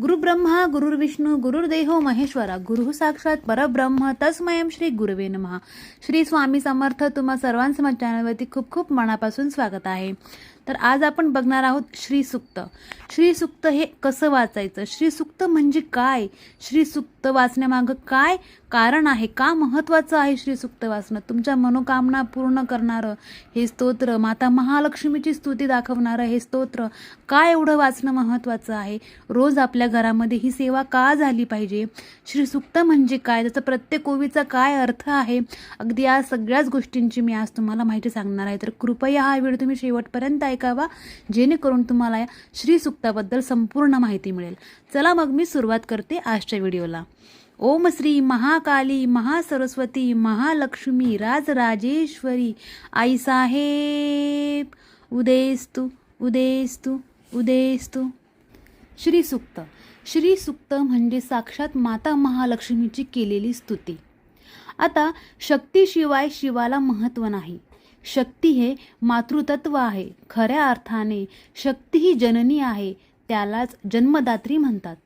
गुरुब्रह्मा गुरुर्विष्णू गुरुर्देहो महेश्वरा गुरु साक्षात परब्रह्म तस्मयं श्री गुरुवे नमः. श्री स्वामी समर्थ तुम्हा सर्वांचं माझ्या चॅनलवरती खूप खूप मनापासून स्वागत आहे. तर आज आपण बघणार आहोत श्री सुक्त श्री सुक्त हे कसं वाचायचं? श्री सुक्त म्हणजे काय? श्री सुक्त वाचण्यामागं काय कारण आहे? का महत्त्वाचं आहे श्री सुक्त वाचणं? तुमच्या मनोकामना पूर्ण करणारं हे स्तोत्र माता महालक्ष्मीची स्तुती दाखवणारं हे स्तोत्र का एवढं वाचणं महत्त्वाचं आहे? रोज आपल्या घरामध्ये ही सेवा का झाली पाहिजे? श्री सुक्त म्हणजे काय? त्याचा प्रत्येक ओवीचा काय अर्थ आहे? अगदी या सगळ्याच गोष्टींची मी आज तुम्हाला माहिती सांगणार आहे. तर कृपया हा व्हिडिओ तुम्ही शेवटपर्यंत ऐकावा जेणेकरून तुम्हाला श्री सुक्ताबद्दल संपूर्ण माहिती मिळेल. चला मग मी सुरुवात करते आजच्या व्हिडिओला. ओम श्री महाकाली महासरस्वती महालक्ष्मी राजराजेश्वरी. आई साहेब उदेस्तु उदेस्तु उदेस्तु. श्री सुक्त. श्री सुक्त म्हणजे साक्षात माता महालक्ष्मीची केलेली स्तुती. आता शक्तीशिवाय शिवाला महत्त्व नाही. शक्ती हे मातृतत्व आहे. खऱ्या अर्थाने शक्ती ही जननी आहे त्यालाच जन्मदात्री म्हणतात.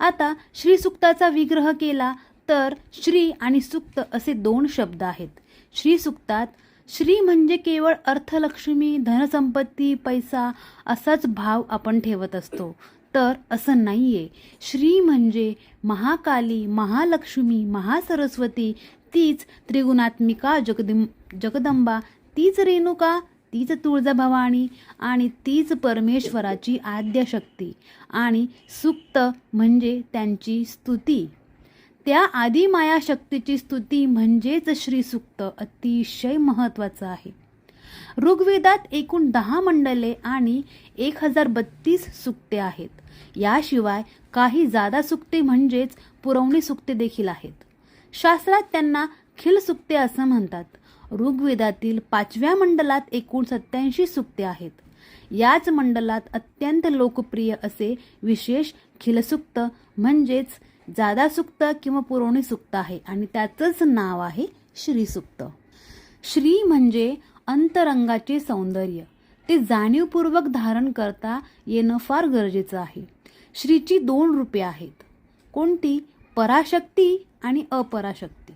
आता श्रीसुक्ताचा विग्रह केला तर श्री आणि सुक्त असे दोन शब्द आहेत. श्रीसुक्तात श्री म्हणजे केवळ अर्थलक्ष्मी धनसंपत्ती पैसा असाच भाव आपण ठेवत असतो. तर असं नाही आहे श्री म्हणजे महाकाली महालक्ष्मी महासरस्वती तीच त्रिगुणात्मिका जगदिम जगदंबा तीच रेणुका तीच तुळजाभवानी आणि तीच परमेश्वराची आद्यशक्ती आणि सुक्त म्हणजे त्यांची स्तुती. त्या आदी मायाशक्तीची स्तुती म्हणजेच श्रीसुक्त अतिशय महत्त्वाचं आहे. ऋग्वेदात एकूण दहा मंडले आणि एक हजार बत्तीस सुक्ते आहेत. याशिवाय काही जादा सुक्ते म्हणजेच पुरवणी सुक्ते देखील आहेत. शास्त्रात त्यांना खिल सुक्ते असं म्हणतात. ऋग्वेदातील पाचव्या मंडलात एकूण सत्याऐंशी सुक्ते आहेत. याच मंडलात अत्यंत लोकप्रिय असे विशेष खिलसुक्त म्हणजेच जादा सुक्त किंवा पुरवणी सुक्त आहे आणि त्याचंच नाव आहे श्रीसुक्त. श्री म्हणजे अंतरंगाचे सौंदर्य. ते जाणीवपूर्वक धारण करता येणं फार गरजेचं आहे. श्रीची दोन रूपे आहेत. कोणती? पराशक्ती आणि अपराशक्ती.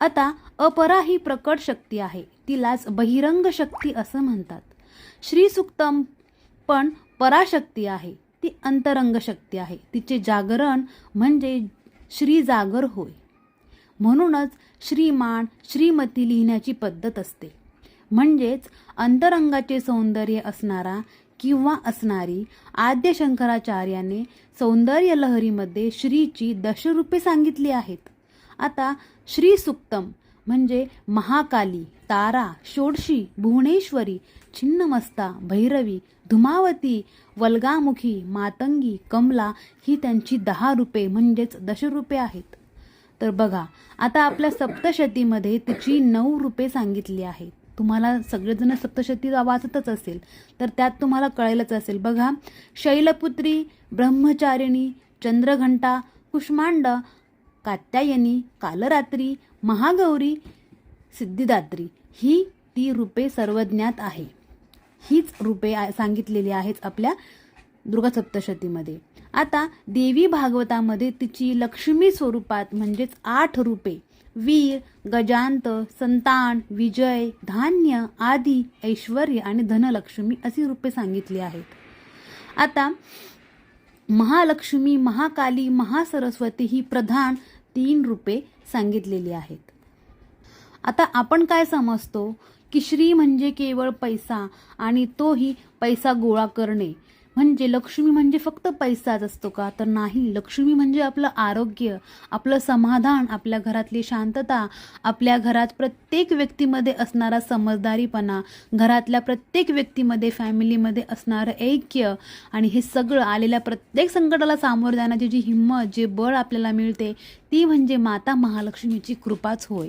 आता अपरा ही प्रकट शक्ती आहे. तिलाच बहिरंग शक्ती असं म्हणतात. श्रीसुक्तम पण पराशक्ती आहे. ती अंतरंग शक्ती आहे. तिचे जागरण म्हणजे श्री जागर होय. म्हणूनच श्रीमान श्रीमती लिहिण्याची पद्धत असते. म्हणजेच अंतरंगाचे सौंदर्य असणारा किंवा असणारी आद्य शंकराचार्याने सौंदर्य लहरीमध्ये श्रीची दशरूपे सांगितली आहेत. आता श्री सुक्तम म्हणजे महाकाली तारा षोडशी भुवनेश्वरी छिन्नमस्ता भैरवी धुमावती वल्गामुखी मातंगी कमला ही त्यांची दहा रुपये म्हणजेच दशरूपे आहेत. तर बघा आता आपल्या सप्तशतीमध्ये तिची नऊ रुपये सांगितली आहेत. तुम्हाला सगळेजण सप्तशती वाचतच असेल तर त्यात तुम्हाला कळेलच असेल. बघा शैलपुत्री ब्रह्मचारिणी चंद्रघंटा कुष्मांड कात्यायनी कालरात्री महागौरी सिद्धिदात्री ही ती रूपे सर्वज्ञात आहे. हीच रूपे सांगितलेली आहेत आपल्या दुर्गा सप्तशतीमध्ये आता देवी भागवतामध्ये तिची लक्ष्मी स्वरूपात म्हणजेच आठ रूपे वीर गजांत संतान विजय धान्य आदी ऐश्वर आणि धनलक्ष्मी अशी रूपे सांगितली आहेत. आता महालक्ष्मी महाकाली महासरस्वती ही प्रधान तीन रूपे सांगितलेली आहेत. आता आपण काय समजतो? की श्री म्हणजे केवळ पैसा आणि तोही पैसा गोळा करणे. म्हणजे लक्ष्मी म्हणजे फक्त पैसाच असतो का? तर नाही लक्ष्मी म्हणजे आपलं आरोग्य आपलं समाधान आपल्या घरातली शांतता आपल्या घरात प्रत्येक व्यक्तीमध्ये असणारा समजदारीपणा घरातल्या प्रत्येक व्यक्तीमध्ये फॅमिलीमध्ये असणारं ऐक्य आणि हे सगळं आलेल्या प्रत्येक संकटाला सामोरं जाण्याची जी हिंमत जे बळ आपल्याला मिळते ती म्हणजे माता महालक्ष्मीची कृपाच होय.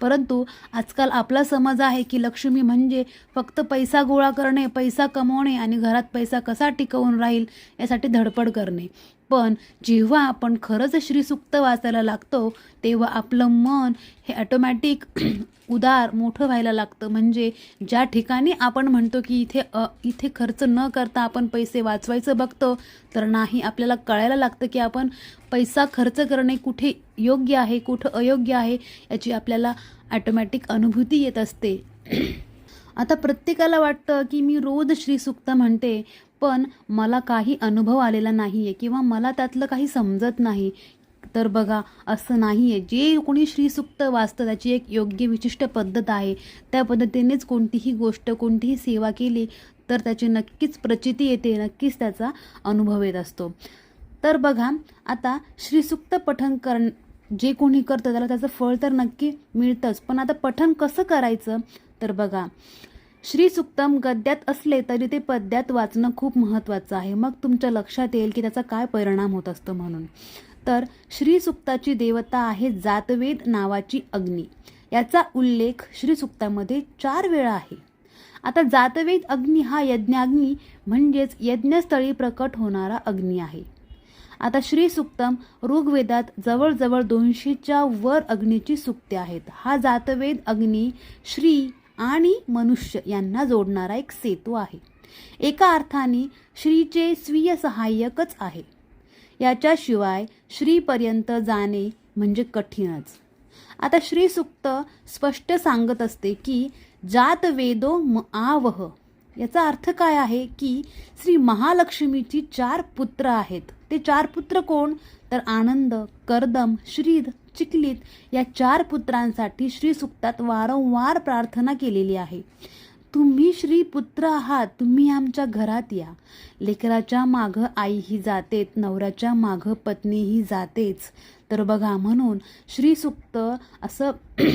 परंतु आजकाल आपला समज आहे की लक्ष्मी म्हणजे फक्त पैसा गोळा करणे पैसा कमवणे आणि घरात पैसा कसा टिकवून राहील यासाठी धडपड करणे. पण जेव्हा आपण खरंच श्रीसुक्त वाचायला लागतो तेव्हा आपलं मन हे ॲटोमॅटिक उदार मोठं व्हायला लागतं. म्हणजे ज्या ठिकाणी आपण म्हणतो की इथे अ इथे खर्च न करता आपण पैसे वाचवायचं बघतो तर नाही आपल्याला कळायला लागतं की आपण पैसा खर्च करणे कुठे योग्य आहे कुठं अयोग्य आहे याची आपल्याला ॲटोमॅटिक अनुभूती येत असते. आता प्रत्येकाला वाटतं की मी रोज श्रीसुक्त म्हणते पण मला काही अनुभव आलेला नाही आहे किंवा मला त्यातलं काही समजत नाही. तर बघा असं नाही आहे जे कोणी श्रीसुक्त वाचतं त्याची एक योग्य विशिष्ट पद्धत आहे. त्या पद्धतीनेच कोणतीही गोष्ट कोणतीही सेवा केली तर त्याची नक्कीच प्रचिती येते नक्कीच त्याचा अनुभव येत असतो. तर बघा आता श्रीसुक्त पठन कर जे कोणी करतं त्याला त्याचं फळ तर नक्की मिळतंच. पण आता पठन कसं करायचं? तर बघा श्रीसुक्तम गद्यात असले तरी ते पद्यात वाचणं खूप महत्त्वाचं आहे. मग तुमच्या लक्षात येईल की त्याचा काय परिणाम होत असतो म्हणून. तर श्रीसुक्ताची देवता आहे जातवेद नावाची अग्नी. याचा उल्लेख श्रीसुक्तामध्ये चार वेळा आहे. आता जातवेद अग्नी हा यज्ञाग्नी म्हणजेच यज्ञस्थळी प्रकट होणारा अग्नी आहे. आता श्रीसुक्तम ऋग्वेदात जवळजवळ दोनशेच्या वर अग्नीची सुक्ते आहेत. हा जातवेद अग्नी श्री आणि मनुष्य यांना जोडणारा एक सेतू आहे. एका अर्थाने श्रीचे स्वीय सहाय्यकच आहे. याच्याशिवाय श्रीपर्यंत जाणे म्हणजे कठीणच. आता श्रीसुक्त स्पष्ट सांगत असते की जात वेदो म आवह. याचा अर्थ काय आहे की श्री महालक्ष्मीची चार पुत्र आहेत. ते चार पुत्र कोण? तर आनंद कर्दम श्रीद चिखलीत या चार पुत्रांसाठी श्रीसुक्तात वारंवार प्रार्थना केलेली आहे. तुम्ही श्री पुत्र आहात तुम्ही आमच्या घरात या. लेकराच्या मागं आईही जातेत नवऱ्याच्या मागं पत्नीही जातेच. तर बघा म्हणून श्रीसुक्त असं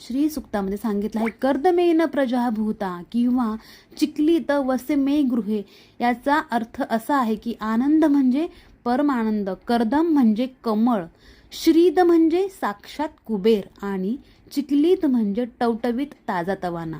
श्री सुक्तामध्ये सांगितलं आहे कर्दमेन प्रजाभूता किंवा चिखलीत वसे मे गृहे. याचा अर्थ असा आहे की आनंद म्हणजे परमानंद कर्दम म्हणजे कमळ. श्रीद म्हणजे साक्षात कुबेर आणि चिकलित म्हणजे टवटवीत ताजा तवाना.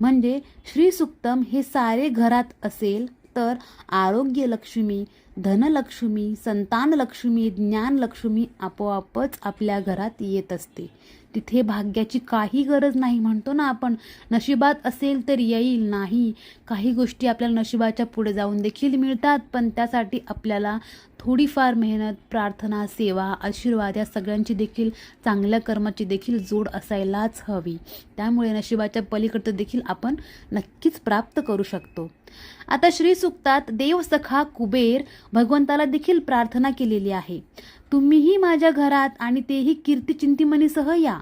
म्हणजे श्रीसुक्तम हे सारे घरात असेल तर आरोग्य लक्ष्मी धनलक्ष्मी संतानलक्ष्मी ज्ञानलक्ष्मी आपोआपच आपल्या घरात येत असते. तिथे भाग्याची काही गरज नाही. म्हणतो ना आपण नशिबात असेल तर येईल नाही. काही गोष्टी आपल्याला नशिबाच्या पुढे जाऊन देखील मिळतात पण त्यासाठी आपल्याला थोडीफार मेहनत प्रार्थना सेवा आशीर्वाद या सगळ्यांची देखील चांगल्या कर्माची देखील जोड असायलाच हवी. त्यामुळे नशिबाच्या पलीकडचं देखील आपण नक्कीच प्राप्त करू शकतो. आता श्रीसुक्तात देवसखा कुबेर भगवंताला देखील प्रार्थना केलेली आहे. तुम्हीही माझ्या घरात आणि तेही कीर्तिचिंतिमनीसह या.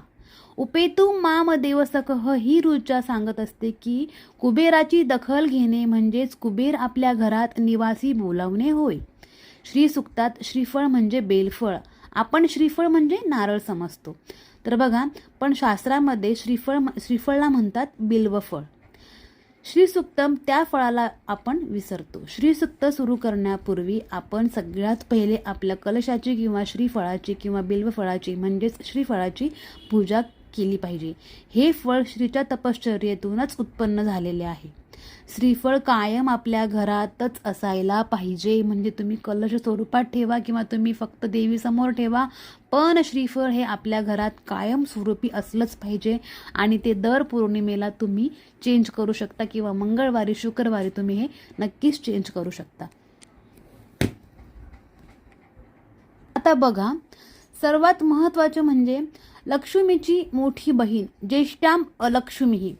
उपेतू माम देवसखह ही ऋचा सांगत असते की कुबेराची दखल घेणे म्हणजेच कुबेर आपल्या घरात निवासी बोलावणे होय. श्रीसुक्तात श्रीफळ म्हणजे बेलफळ. आपण श्रीफळ म्हणजे नारळ समजतो. तर बघा पण शास्त्रामध्ये श्रीफळ श्रीफळला म्हणतात बिल्वफळ. श्रीसुक्तम त्या फळाला आपण विसरतो. श्रीसुक्त सुरू करण्यापूर्वी आपण सगळ्यात पहिले आपल्या कलशाची किंवा श्रीफळाची किंवा बिल्वफळाची म्हणजेच श्रीफळाची पूजा केली पाहिजे. हे फळ श्रीच्या तपश्चर्येतूनच उत्पन्न झालेले आहे. श्रीफळ कायम आपल्या घरातच असायला पाहिजे. म्हणजे तुम्ही कलश स्वरूपात ठेवा किंवा तुम्ही फक्त देवीसमोर ठेवा पण श्रीफळ हे आपल्या घरात कायम स्वरूपी असलंच पाहिजे आणि ते दर पौर्णिमेला तुम्ही चेंज करू शकता किंवा मंगळवारी शुक्रवारी तुम्ही हे नक्कीच चेंज करू शकता. आता बघा सर्वात महत्त्वाचं म्हणजे लक्ष्मीची मोठी बहीण ज्येष्ठाम अलक्ष्मी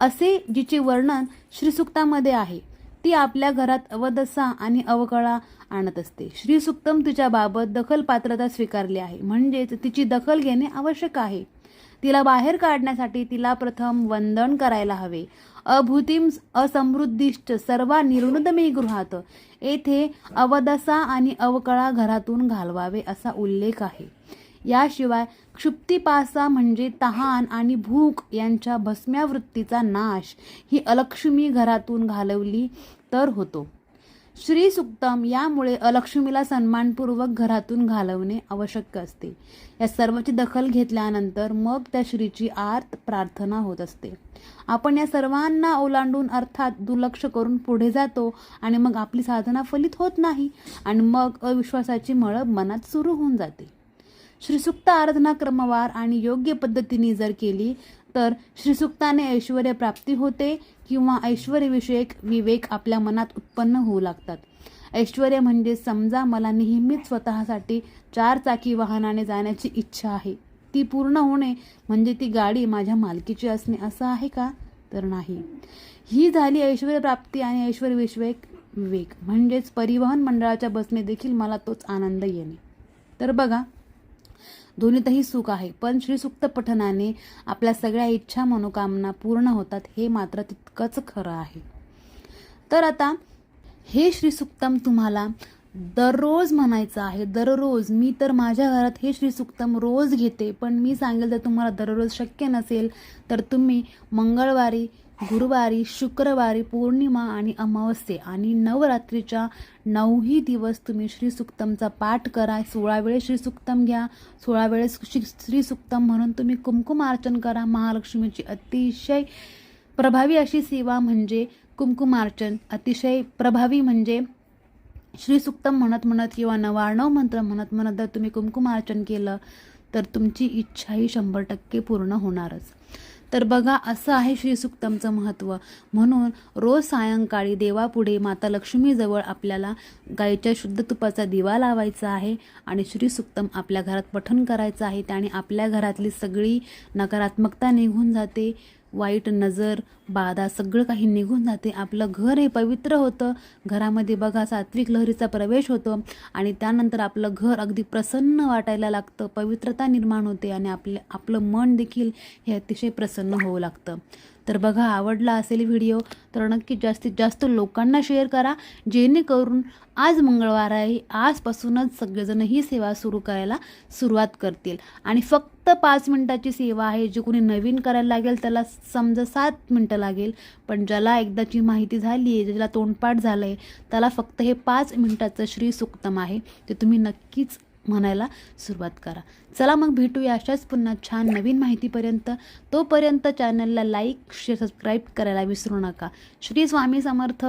असे जिचे वर्णन श्रीसुक्तामध्ये आहे. ती आपल्या घरात अवदसा आणि अवकळा आणत असते. श्रीसुक्तम तिच्याबाबत दखल पात्रता स्वीकारली आहे. म्हणजेच तिची दखल घेणे आवश्यक आहे. तिला बाहेर काढण्यासाठी तिला प्रथम वंदन करायला हवे. अभूतिम असमृद्धिष्ट सर्वा निर्णुदमे गृहात येथे अवदसा आणि अवकळा घरातून घालवावे असा उल्लेख आहे. याशिवाय क्षुप्तिपासा म्हणजे तहान आणि भूक यांच्या भस्म्यावृत्तीचा नाश ही अलक्ष्मी घरातून घालवली तर होतो. श्री सुक्तम यामुळे अलक्ष्मीला सन्मानपूर्वक घरातून घालवणे आवश्यक असते. या सर्वाची दखल घेतल्यानंतर मग त्या श्रीची आर्त प्रार्थना होत असते. आपण या सर्वांना ओलांडून अर्थात दुर्लक्ष करून पुढे जातो आणि मग आपली साधना फलित होत नाही आणि मग अविश्वासाची मळब मनात सुरू होऊन जाते. श्रीसुक्त आराधना क्रमवार आणि योग्य पद्धतीने जर केली तर श्रीसुक्ताने ऐश्वर प्राप्ती होते किंवा ऐश्वर्यविषयक विवेक आपल्या मनात उत्पन्न होऊ लागतात. ऐश्वर म्हणजे समजा मला नेहमीच स्वतःसाठी चार चाकी वाहनाने जाण्याची इच्छा आहे. ती पूर्ण होणे म्हणजे ती गाडी माझ्या मालकीची असणे असं आहे का? तर नाही. ही झाली ऐश्वर प्राप्ती आणि ऐश्वर विषयक विवेक. म्हणजेच परिवहन मंडळाच्या बसने देखील मला तोच आनंद येणे. तर बघा दोन्हीतही सुख आहे. पण श्रीसुक्त पठनाने आपल्या सगळ्या इच्छा मनोकामना पूर्ण होतात हे मात्र तितकंच खरं आहे. तर आता हे श्रीसुक्तम तुम्हाला दररोज म्हणायचं आहे दररोज. मी तर माझ्या घरात हे श्रीसुक्तम रोज घेते पण मी सांगेल जर तुम्हाला दररोज शक्य नसेल तर तुम्ही मंगळवारी गुरुवारी शुक्रवारी पौर्णिमा आणि अमावस्ये आणि नवरात्रीच्या नऊही दिवस तुम्ही श्रीसुक्तमचा पाठ करा. सोळा वेळेस श्रीसुक्तम घ्या. सोळा वेळेस श्री श्रीसुक्तम म्हणून तुम्ही कुमकुमार्चन करा. महालक्ष्मीची अतिशय प्रभावी अशी सेवा म्हणजे कुमकुमार्चन अतिशय प्रभावी म्हणजे श्रीसुक्तम म्हणत म्हणत किंवा नवार्णव मंत्र म्हणत म्हणत जर तुम्ही कुमकुमार्चन केलं तर तुमची इच्छाही शंभर टक्के पूर्ण होणारच. तर बघा असं आहे श्रीसुक्तमचं महत्त्व. म्हणून रोज सायंकाळी देवापुढे माता लक्ष्मीजवळ आपल्याला गाईच्या शुद्ध तुपाचा दिवा लावायचा आहे आणि श्रीसुक्तम आपल्या घरात पठण करायचं आहे. त्याने आपल्या घरातली सगळी नकारात्मकता निघून जाते. वाईट नजर बाधा सगळं काही निघून जाते. आपलं घर हे पवित्र होतं. घरामध्ये बघा सात्विक लहरीचा प्रवेश होतो. आणि त्यानंतर आपलं घर अगदी प्रसन्न वाटायला लागतं. पवित्रता निर्माण होते आणि आपले आपलं मन देखील हे अतिशय प्रसन्न होऊ लागतं. तर बघा आवडला असेल व्हिडिओ तर नक्की जास्तीत जास्त लोकांना शेअर करा जेणेकरून आज मंगळवार आहे आजपासूनच सगळेजण ही सेवा सुरू करायला सुरुवात करतील. आणि फक्त पाच मिनटाची सेवा आहे जी कोणी नवीन करायला लागेल त्याला समजा सात मिनटं लागेल पण ज्याला एकदाची माहिती झाली आहे ज्याला तोंडपाठ झालं आहे त्याला फक्त हे पाच मिनटाचं श्री सुक्तम आहे ते तुम्ही नक्कीच म्हणायला सुरुवात करा. चला मग भेटूया अशाच पुन्हा छान नवीन माहितीपर्यंत. तोपर्यंत चॅनलला लाईक शेअर सबस्क्राईब करायला विसरू नका. श्री स्वामी समर्थ.